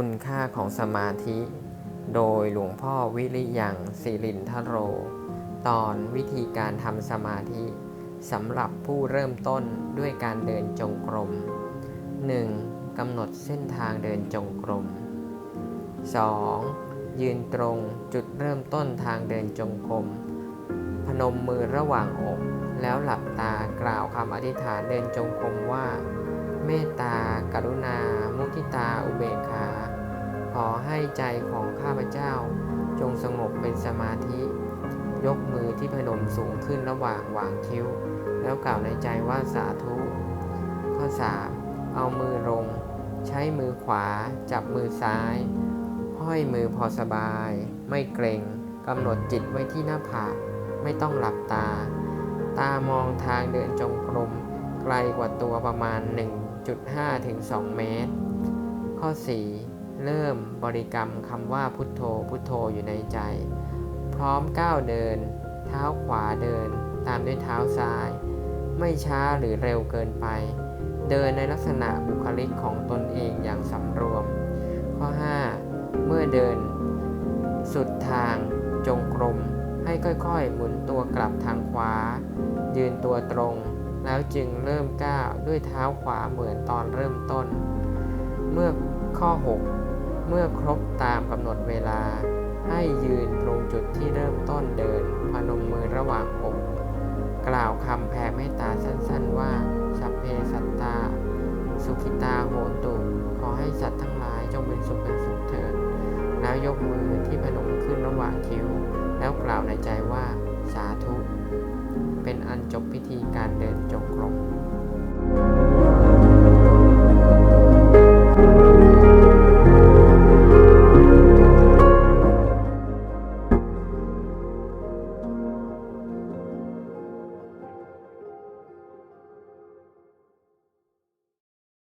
คุณค่าของสมาธิ โดยหลวงพ่อวิริยังสิรินทโร ตอนวิธีการทำสมาธิสำหรับผู้เริ่มต้นด้วยการเดินจงกรม 1. กำหนดเส้นทางเดินจงกรม 2. ยืนตรงจุดเริ่มต้นทางเดินจงกรม พนมมือระหว่างอก แล้วหลับตากล่าวคำอธิษฐานเดินจงกรมว่า เมตตากรุณา มุทิตา อุเบกขา อให้ใจของข้าพเจ้า จงสงบเป็นสมาธิ ยกมือที่พนมสูงขึ้นระหว่างหว่างคิ้ว แล้วกล่าวในใจว่าสาธุ ข้อ 3. เอามือลง ใช้มือขวา จับมือซ้าย ห้อยมือพอสบาย ไม่เกรงกำหนดจิตไว้ที่หน้าผากไม่ต้องหลับตา ตามองทางเดินจงกรมไกลกว่าตัวประมาณ 1.5ถึง2เมตร ข้อ 4. เริ่มบริกรรมคำว่าพุทโธพุทโธอยู่ในใจ พร้อมก้าวเดิน เท้าขวาเดิน ตามด้วยเท้าซ้าย ไม่ช้าหรือเร็วเกินไป เดินในลักษณะบุคลิกของตนเองอย่างสำรวม ข้อ 5. เมื่อเดิน สุดทาง จงกรมให้ค่อยๆ หมุนตัวกลับทางขวา ยืนตัวตรง แล้วจึงเริ่มก้าวด้วยเท้าขวาเหมือนตอนเริ่มต้น เมื่อข้อ 6 เมื่อครบตามกำหนดเวลา ให้ยืนตรงจุดที่เริ่มต้นเดิน พนมมือระหว่างอก กล่าวคำแผ่เมตตาสั้นๆว่าสัพเพสัตตา สุขิตาโหตุ ขอให้สัตว์ทั้งหลายจงเป็นสุขเป็นสุขเถิด แล้วยกมือที่พนมขึ้นระหว่างคิ้ว แล้วกล่าวในใจว่าสาธุ เป็นอันจบพิธีการเดินจงกรม